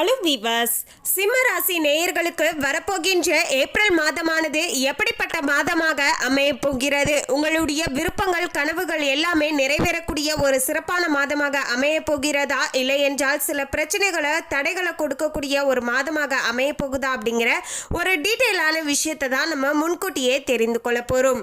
Hello viewers சிம்ம ராசி நேயர்களுக்கு வரப்போகின்ற ஏப்ரல் மாதமானது எப்படிப்பட்ட மாதமாக அமையப் போகிறது உங்களுடைய விருப்பங்கள் கனவுகள் எல்லாமே நிறைவேறக்கூடிய ஒரு சிறப்பான மாதமாக அமையப் போகிறதா இல்லை என்றால் சில பிரச்சனைகளை தடைகளை கொடுக்கக்கூடிய ஒரு மாதமாக அமையப் போகுதா அப்படிங்கிற ஒரு டீட்டெயிலான விஷயத்தை தான் நம்ம முன்கூட்டியே தெரிந்து கொள்ள போகிறோம்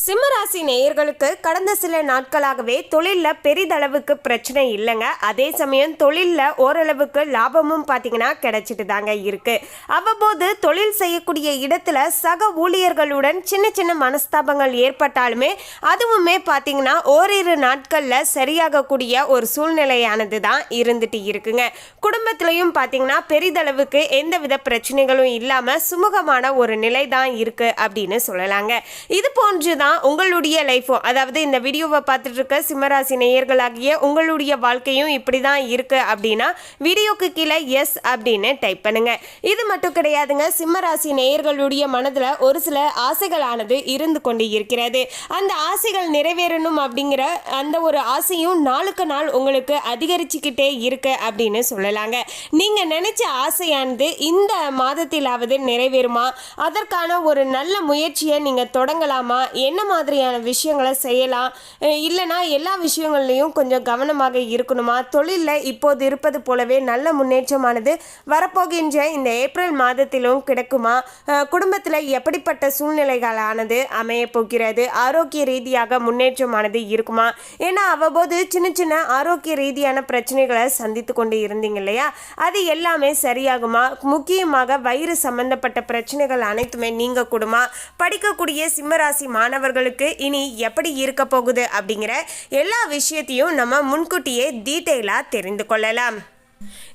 சிம்மராசி நேயர்களுக்கு கடந்த சில நாட்களாகவே தொழிலில் பெரிதளவுக்கு பிரச்சனை இல்லைங்க. அதே சமயம் தொழிலில் ஓரளவுக்கு லாபமும் பார்த்தீங்கன்னா கிடைச்சிட்டு தாங்க இருக்கு. அவ்வப்போது தொழில் செய்யக்கூடிய இடத்துல சக ஊழியர்களுடன் சின்ன சின்ன மனஸ்தாபங்கள் ஏற்பட்டாலுமே அதுவுமே பார்த்தீங்கன்னா ஓரிரு நாட்களில் சரியாகக்கூடிய ஒரு சூழ்நிலையானது தான் இருந்துட்டு இருக்குங்க. குடும்பத்திலையும் பார்த்தீங்கன்னா பெரிதளவுக்கு எந்தவித பிரச்சனைகளும் இல்லாமல் சுமூகமான ஒரு நிலை தான் இருக்கு அப்படின்னு சொல்லலாங்க. இது போன்று தான் உங்களுடைய லைஃப்பும் அதாவது இந்த வீடியோவை பார்த்துட்டு இருக்க சிம்மராசி நேயர்களாகிய உங்களுடைய வாழ்க்கையும் இப்படி தான் இருக்குது அப்படின்னா வீடியோக்கு கீழே எஸ் அப்படின்னு டைப் பண்ணுங்க. இது மட்டும் கிடையாதுங்க சிம்மராசி நேயர்களுடைய மனதில் ஒரு சில ஆசைகளானது இருந்து கொண்டு இருக்கிறது. அந்த ஆசைகள் நிறைவேறணும் அப்படிங்கிற அந்த ஒரு ஆசையும் நாளுக்கு நாள் உங்களுக்கு அதிகரிச்சுக்கிட்டே இருக்கு அப்படின்னு சொல்லலாங்க. நீங்கள் நினைச்ச ஆசையானது இந்த மாதத்திலாவது நிறைவேறுமா? அதற்கான ஒரு நல்ல முயற்சியை நீங்கள் தொடங்கலாமா? என்ன மாதிரியான விஷயங்களை செய்யலாம்? இல்லைனா எல்லா விஷயங்கள்லையும் கொஞ்சம் கவனமாக இருக்கணுமா? தொழிலில் இப்போது இருப்பது போலவே நல்ல முன்னேற்றமானது வரப்போகின்ற இந்த ஏப்ரல் மாதத்திலும் கிடைக்குமா? குடும்பத்தில் எப்படிப்பட்ட சூழ்நிலைகளானது அமையப்போகிறது ஆரோக்கிய ரீதியாக முன்னேற்றமானது இருக்குமா? ஏன்னா அவ்வப்போது சின்ன சின்ன ஆரோக்கிய ரீதியான பிரச்சனைகளை சந்தித்து கொண்டு இருந்தீங்க இல்லையா? அது எல்லாமே சரியாகுமா? முக்கியமாக வயிறு சம்பந்தப்பட்ட பிரச்சனைகள் அனைத்துமே நீங்க கூடுமா படிக்கக்கூடிய சிம்மராசி மாணவர்களுக்கு இனி எப்படி இருக்க போகுது அப்படிங்கிற எல்லா விஷயத்தையும் நம்ம முன்கூட்டியே டீட்டெயிலாக தெரிந்து கொள்ளலாம்.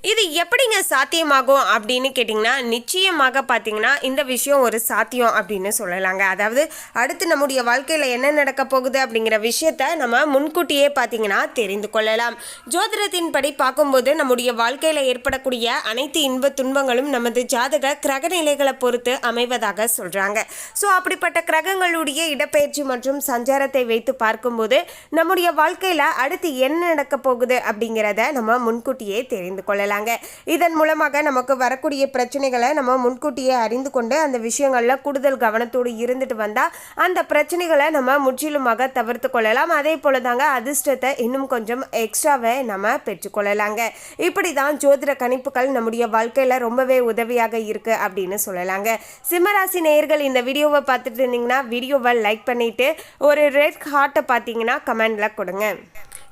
இது எப்படிங்க சாத்தியமாகும் அப்படின்னு கேட்டிங்கன்னா நிச்சயமாக பார்த்தீங்கன்னா இந்த விஷயம் ஒரு சாத்தியம் அப்படின்னு சொல்லலாங்க. அதாவது அடுத்து நம்முடைய வாழ்க்கையில் என்ன நடக்க போகுது அப்படிங்கிற விஷயத்த நம்ம முன்கூட்டியே பார்த்தீங்கன்னா தெரிந்து கொள்ளலாம். ஜோதிடத்தின் படி பார்க்கும்போது நம்முடைய வாழ்க்கையில் ஏற்படக்கூடிய அனைத்து இன்ப துன்பங்களும் நமது ஜாதக கிரக நிலைகளை பொறுத்து அமைவதாக சொல்கிறாங்க ஸோ அப்படிப்பட்ட கிரகங்களுடைய இடப்பெயர்ச்சி மற்றும் சஞ்சாரத்தை வைத்து பார்க்கும்போது நம்முடைய வாழ்க்கையில் அடுத்து என்ன நடக்க போகுது அப்படிங்கிறத நம்ம முன்கூட்டியே தெரிந்து கொள்ளலாங்க. இதன் மூலமாக நமக்கு வரக்கூடிய பிரச்சனைகளை நம்ம முன்கூட்டியே அறிந்து கொண்டு அந்த விஷயங்களில் கூடுதல் கவனத்தோடு இருந்துட்டு வந்தால் அந்த பிரச்சனைகளை நம்ம முற்றிலுமாக தவிர்த்து கொள்ளலாம். அதே போல தாங்க அதிர்ஷ்டத்தை இன்னும் கொஞ்சம் எக்ஸ்ட்ராவை நம்ம பெற்றுக்கொள்ளலாங்க இப்படி தான் ஜோதிட கணிப்புகள் நம்முடைய வாழ்க்கையில் ரொம்பவே உதவியாக இருக்குது அப்படின்னு சொல்லலாங்க. சிம்மராசி நேயர்கள் இந்த வீடியோவை பார்த்துட்டு இருந்தீங்கன்னா வீடியோவை லைக் பண்ணிவிட்டு ஒரு ரெட் ஹார்ட்டை பார்த்தீங்கன்னா கமெண்டில் கொடுங்க.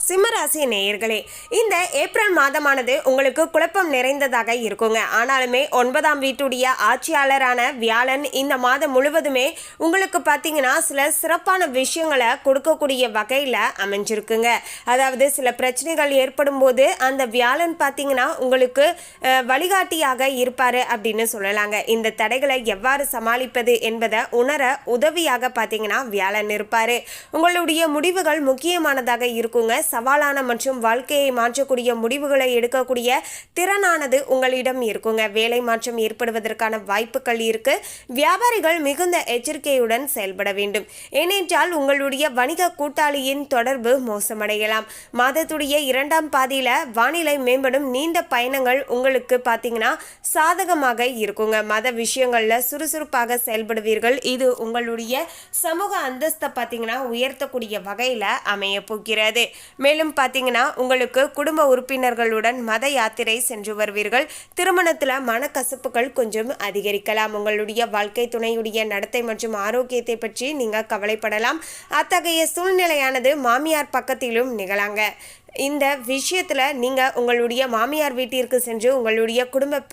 சிம்மராசி நேயர்களே இந்த ஏப்ரல் மாதமானது உங்களுக்கு குழப்பம் நிறைந்ததாக இருக்குங்க. ஆனாலுமே ஒன்பதாம் வீட்டுடைய ஆட்சியாளரான வியாழன் இந்த மாதம் முழுவதுமே உங்களுக்கு பார்த்தீங்கன்னா சில சிறப்பான விஷயங்களை கொடுக்கக்கூடிய வகையில் அமைஞ்சிருக்குங்க. அதாவது சில பிரச்சனைகள் ஏற்படும் போது அந்த வியாழன் பார்த்தீங்கன்னா உங்களுக்கு வழிகாட்டியாக இருப்பார் அப்படின்னு சொல்லலாங்க. இந்த தடைகளை எவ்வாறு சமாளிப்பது என்பதை உணர உதவியாக பார்த்தீங்கன்னா வியாழன் இருப்பார். உங்களுடைய முடிவுகள் முக்கியமானதாக இருக்குங்க. சவாலான மற்றும் வாழ்க்கையை மாற்றக்கூடிய முடிவுகளை எடுக்கக்கூடிய திறனானது உங்களிடம் இருக்குங்க. வேலை மாற்றம் ஏற்படுவதற்கான வாய்ப்புகள் இருக்கு. வியாபாரிகள் மிகுந்த எச்சரிக்கையுடன் செயல்பட வேண்டும். ஏனென்றால் உங்களுடைய வணிக கூட்டாளியின் தொடர்பு மோசமடையலாம். மாதத்துடைய இரண்டாம் பாதியில் வானிலை மேம்படும் நீண்ட பயணங்கள் உங்களுக்கு பார்த்தீங்கன்னா சாதகமாக இருக்குங்க. மத விஷயங்களில் சுறுசுறுப்பாக செயல்படுவீர்கள். இது உங்களுடைய சமூக அந்தஸ்தை பார்த்தீங்கன்னா உயர்த்தக்கூடிய வகையில் அமைய போகிறது. மேலும் பார்த்தீங்கன்னா உங்களுக்கு குடும்ப உறுப்பினர்களுடன் மத யாத்திரை சென்று வருவீர்கள். திருமணத்தில் மனக்கசப்புகள் கொஞ்சம் அதிகரிக்கலாம். உங்களுடைய வாழ்க்கை துணையுடைய நடத்தை மற்றும் ஆரோக்கியத்தை பற்றி நீங்கள் கவலைப்படலாம். அத்தகைய சூழ்நிலையானது மாமியார் பக்கத்திலும் நிகழாங்க. இந்த விஷயத்தில் நீங்கள் உங்களுடைய மாமியார் வீட்டிற்கு சென்று உங்களுடைய குடும்ப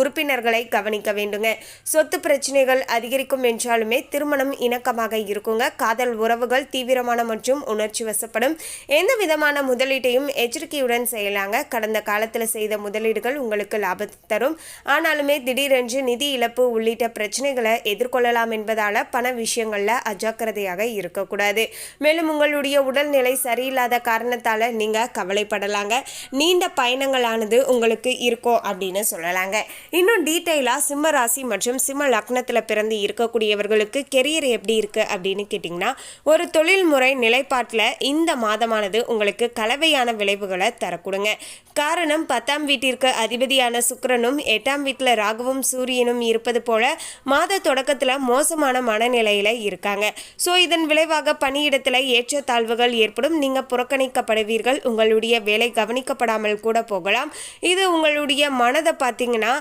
உறுப்பினர்களை கவனிக்க வேண்டுங்க. சொத்து பிரச்சனைகள் அதிகரிக்கும் என்றாலுமே திருமணம் இணக்கமாக இருக்குங்க. காதல் உறவுகள் தீவிரமான மற்றும் உணர்ச்சி வசப்படும். எந்த விதமான முதலீட்டையும் எச்சரிக்கையுடன் செய்யலாங்க. கடந்த காலத்தில் செய்த முதலீடுகள் உங்களுக்கு லாபத்தை தரும். ஆனாலுமே திடீரென்று நிதி இழப்பு உள்ளிட்ட பிரச்சனைகளை எதிர்கொள்ளலாம் என்பதால் பண விஷயங்களில் அஜாக்கிரதையாக இருக்கக்கூடாது. மேலும் உங்களுடைய உடல்நிலை சரியில்லாத காரணத்தால் நீங்கள் கவலைப்படலாங்க. நீண்ட பயணங்களானது உங்களுக்கு இருக்கும் அப்படின்னு சொல்லலாங்க. இன்னும் டீட்டெயிலாக சிம்ம ராசி மற்றும் சிம்ம லக்னத்தில் பிறந்து இருக்கக்கூடியவர்களுக்கு கெரியர் எப்படி இருக்குது அப்படின்னு கேட்டிங்கன்னா ஒரு தொழில்முறை நிலைப்பாட்டில் இந்த மாதமானது உங்களுக்கு கலவையான விளைவுகளை தரக்கூடுங்க. காரணம் பத்தாம் வீட்டிற்கு அதிபதியான சுக்கிரனும் எட்டாம் வீட்டில் ராகுவும் சூரியனும் இருப்பது போல மாத தொடக்கத்தில் மோசமான மனநிலையில் இருக்காங்க. ஸோ இதன் விளைவாக பணியிடத்தில் ஏற்றத்தாழ்வுகள் ஏற்படும். நீங்கள் புறக்கணிக்கப்படுவீர்கள். உங்களுடைய வேலை கவனிக்கப்படாமல் கூட போகலாம். இது உங்களுடைய மனதை பார்த்தீங்கன்னா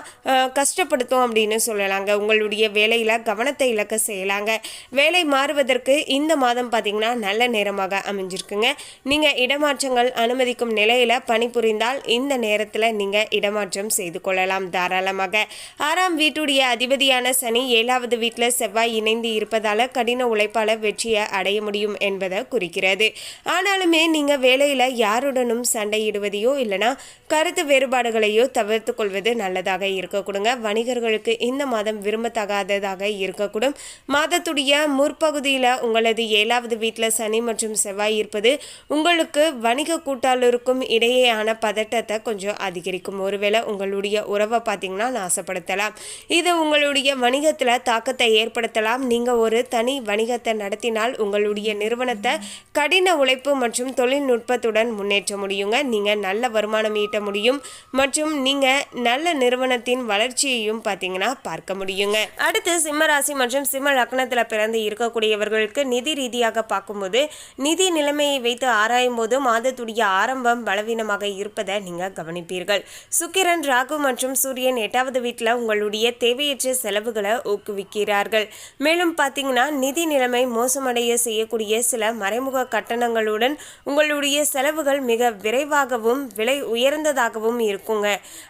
கஷ்டப்படுத்தும் அப்படின்னு சொல்லலாங்க. உங்களுடைய வேலையில் கவனத்தை இழக்க செய்யலாங்க. வேலை மாறுவதற்கு இந்த மாதம் பார்த்தீங்கன்னா நல்ல நேரமாக அமைஞ்சிருக்குங்க. நீங்கள் இடமாற்றங்கள் அனுமதிக்கும் நிலையில் பணிபுரிந்தால் இந்த நேரத்தில் நீங்கள் இடமாற்றம் செய்து கொள்ளலாம் தாராளமாக. ஆறாம் வீட்டுடைய அதிபதியான சனி ஏழாவது வீட்டில் செவ்வாய் இணைந்து இருப்பதால் கடின உழைப்பால் வெற்றியை அடைய முடியும் என்பதை குறிக்கிறது. ஆனாலுமே நீங்கள் வேலையில் யாருடனும் சண்டையிடுவதையோ இல்லைனா கருத்து வேறுபாடுகளையோ தவிர்த்து கொள்வது நல்லதாக இருக்கக்கூடுங்க. வணிகர்களுக்கு இந்த மாதம் விரும்பத்தகாததாக இருக்கக்கூடும். மாதத்துடைய முற்பகுதியில் உங்களது ஏழாவது வீட்டில் சனி மற்றும் செவ்வாய் இருப்பது உங்களுக்கு வணிக கூட்டாளருக்கும் இடையேயான பதட்டத்தை கொஞ்சம் அதிகரிக்கும். ஒருவேளை உங்களுடைய உறவை பார்த்தீங்கன்னா நாசப்படுத்தலாம். இது உங்களுடைய வணிகத்தில் தாக்கத்தை ஏற்படுத்தலாம். நீங்கள் ஒரு தனி வணிகத்தை நடத்தினால் உங்களுடைய நிறுவனத்தை கடின உழைப்பு மற்றும் தொழில்நுட்பத்துடன் முன்னேற்ற முடியுங்க. நீங்கள் நல்ல வருமானம் ஈட்ட முடியும். மற்றும் நீங்கள் நல்ல நிறுவனத்தின் வளர்ச்சியையும் பார்த்தீங்கன்னா பார்க்க முடியுங்க. அடுத்து சிம்ம ராசி மற்றும் சிம்ம லக்னத்தில் பிறந்து இருக்கக்கூடியவர்களுக்கு நிதி ரீதியாக பார்க்கும்போது நிதி நிலைமையை வைத்து ஆராயும் போது மாதத்துடைய ஆரம்பம் பலவீனமாக இருப்பதை நீங்கள் கவனிப்பீர்கள். சுக்கிரன் ராகு மற்றும் சூரியன் எட்டாவது வீட்டில் உங்களுடைய தேவையற்ற செலவுகளை ஊக்குவிக்கிறார்கள். மேலும் பார்த்தீங்கன்னா நிதி நிலைமை மோசமடைய செய்யக்கூடிய சில மறைமுக கட்டணங்களுடன் உங்களுடைய செலவுகள் மிக விரைவாகவும் விலை உயர்ந்ததாகவும் இருக்குங்க.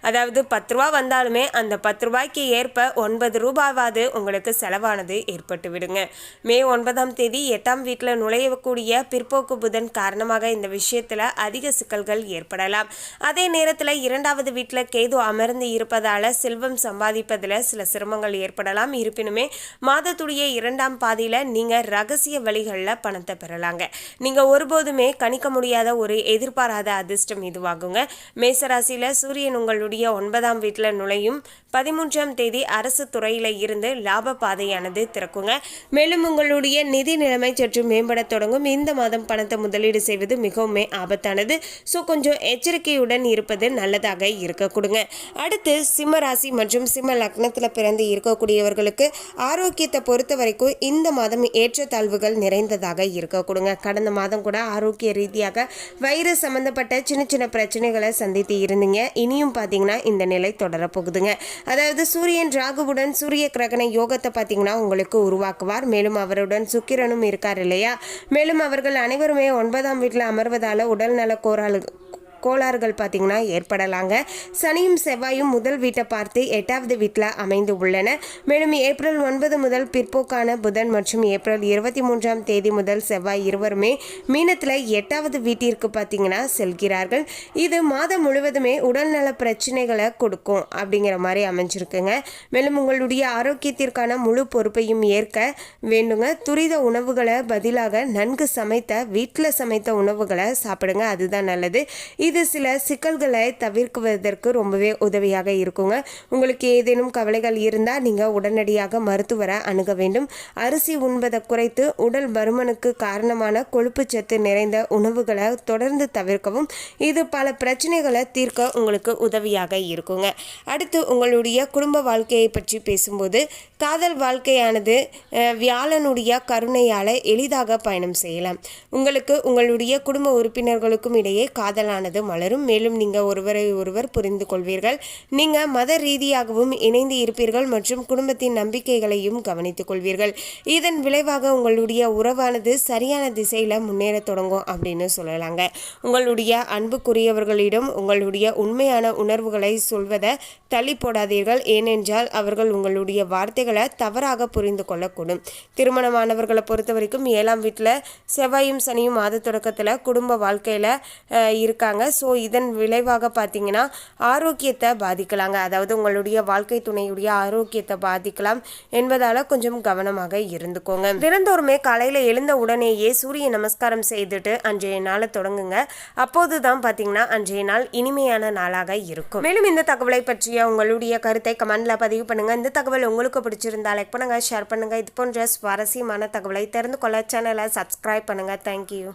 அதாவது பத்து ரூபா வந்தால் அந்த பத்து ரூபாய்க்கு ஏற்ப ஒன்பது ரூபாவாவது உங்களுக்கு செலவானது ஏற்பட்டு விடுங்க. மே ஒன்பதாம் தேதி எட்டாம் வீட்டில் நுழையக்கூடிய பிற்போக்கு புதன் காரணமாக இந்த விஷயத்தில் அதிக சிக்கல்கள் ஏற்படலாம். அதே நேரத்தில் இரண்டாவது வீட்டில் கேது அமர்ந்து இருப்பதால் செல்வம் சம்பாதிப்பதில் சில சிரமங்கள் ஏற்படலாம். இருப்பினுமே மாதத்துடைய இரண்டாம் பாதியில் நீங்கள் ரகசிய வழிகளில் பணத்தை பெறலாங்க. நீங்கள் ஒருபோதுமே கணிக்க முடியாத ஒரு எதிர்பாராத அதிர்ஷ்டம் இதுவாகுங்க. மேசராசியில் சூரியன் உங்களுடைய ஒன்பதாம் வீட்டில் நுழையும். பதிமூன்றாம் தேதி அரசு துறையில் இருந்து லாப பாதையானது திறக்குங்க. மேலும் உங்களுடைய நிதி நிலைமை சற்று மேம்பட தொடங்கும். இந்த மாதம் பணத்தை முதலீடு செய்வது மிகவுமே ஆபத்தானது. ஸோ கொஞ்சம் எச்சரிக்கையுடன் இருப்பது நல்லதாக இருக்க கொடுங்க. அடுத்து சிம்ம ராசி மற்றும் சிம்ம லக்னத்தில் பிறந்து இருக்கக்கூடியவர்களுக்கு ஆரோக்கியத்தை பொறுத்த வரைக்கும் இந்த மாதம் ஏற்றத்தாழ்வுகள் நிறைந்ததாக இருக்க கொடுங்க. கடந்த மாதம் கூட ஆரோக்கிய ரீதியாக வயிறு சம்பந்தப்பட்ட சின்ன சின்ன பிரச்சனைகளை சந்தித்து இருந்தீங்க. இனியும் பார்த்தீங்கன்னா இந்த நிலை போகுதுங்க. அதாவது சூரியன் ராகுவுடன் சூரிய கிரகண யோகத்தை பார்த்தீங்கன்னா உங்களுக்கு உருவாக்குவார். மேலும் அவருடன் சுக்கிரனும் இருக்கார் இல்லையா? மேலும் அவர்கள் அனைவருமே ஒன்பதாம் வீட்டில் அமர்வதால் உடல்நல கோராளு கோளாறுகள் பார்த்தீங்கன்னா ஏற்படலாங்க. சனியும் செவ்வாயும் முதல் வீட்டை பார்த்து எட்டாவது வீட்டில் அமைந்து உள்ளன. மேலும் ஏப்ரல் ஒன்பது முதல் பிற்போக்கான புதன் மற்றும் ஏப்ரல் இருபத்தி மூன்றாம் தேதி முதல் செவ்வாய் இருவருமே மீனத்தில் எட்டாவது வீட்டிற்கு பார்த்தீங்கன்னா செல்கிறார்கள். இது மாதம் முழுவதுமே உடல்நல பிரச்சனைகளை கொடுக்கும் அப்படிங்கிற மாதிரி அமைஞ்சிருக்குங்க. மேலும் உங்களுடைய ஆரோக்கியத்திற்கான முழு பொறுப்பையும் ஏற்க வேண்டுங்க. துரித உணவுகளை பதிலாக நன்கு சமைத்த வீட்டில் சமைத்த உணவுகளை சாப்பிடுங்க. அதுதான் நல்லது. இது சில சிக்கல்களை தவிர்க்குவதற்கு ரொம்பவே உதவியாக இருக்குங்க. உங்களுக்கு ஏதேனும் கவலைகள் இருந்தால் நீங்கள் உடனடியாக மருத்துவரை அணுக வேண்டும். அரிசி உண்பதை குறைத்து உடல் பருமனுக்கு காரணமான கொழுப்புச்சத்து நிறைந்த உணவுகளை தொடர்ந்து தவிர்க்கவும் இது பல பிரச்சனைகளை தீர்க்க உங்களுக்கு உதவியாக இருக்குங்க. அடுத்து உங்களுடைய குடும்ப வாழ்க்கையை பற்றி பேசும்போது காதல் வாழ்க்கையானது வியாழனுடைய கருணையால் எளிதாக பயணம் செய்யலாம். உங்களுக்கு உங்களுடைய குடும்ப உறுப்பினர்களுக்கும் இடையே காதலானது மலரும். மேலும் நீங்கள் ஒருவரை ஒருவர் புரிந்து கொள்வீர்கள். நீங்கள் மத ரீதியாகவும் இணைந்து இருப்பீர்கள் மற்றும் குடும்பத்தின் நம்பிக்கைகளையும் கவனித்துக் கொள்வீர்கள். இதன் விளைவாக உங்களுடைய உறவானது சரியான திசையில் முன்னேற தொடங்கும் அப்படின்னு சொல்லலாங்க. உங்களுடைய அன்புக்குரியவர்களிடம் உங்களுடைய உண்மையான உணர்வுகளை சொல்வதை தள்ளி போடாதீர்கள். ஏனென்றால் அவர்கள் உங்களுடைய வார்த்தைகளை தவறாக புரிந்து கொள்ளக்கூடும். திருமணமானவர்களை பொறுத்த வரைக்கும் ஏழாம் வீட்டில் செவ்வாயும் சனியும் மாத தொடக்கத்தில் குடும்ப வாழ்க்கையில் இருக்காங்க. ஸோ இதன் விளைவாக பார்த்தீங்கன்னா ஆரோக்கியத்தை பாதிக்கலாங்க. அதாவது உங்களுடைய வாழ்க்கை துணையுடைய ஆரோக்கியத்தை பாதிக்கலாம் என்பதால் கொஞ்சம் கவனமாக இருந்துக்கோங்க. தினந்தோறுமே காலையில் எழுந்த உடனேயே சூரிய நமஸ்காரம் செய்துட்டு அன்றைய நாளை தொடங்குங்க. அப்போது தான் பார்த்தீங்கன்னா அன்றைய நாள் இனிமையான நாளாக இருக்கும். மேலும் இந்த தகவலை பற்றிய உங்களுடைய கருத்தை கமெண்ட்ல பதிவு பண்ணுங்க. இந்த தகவல் உங்களுக்கு பிடிச்சிருந்தா லைக் பண்ணுங்க ஷேர் பண்ணுங்க. இது போன்ற சுவாரஸ்யமான தகவலை தெரிந்து கொள்ள சேனலை சப்ஸ்கிரைப் பண்ணுங்க. தேங்க்யூ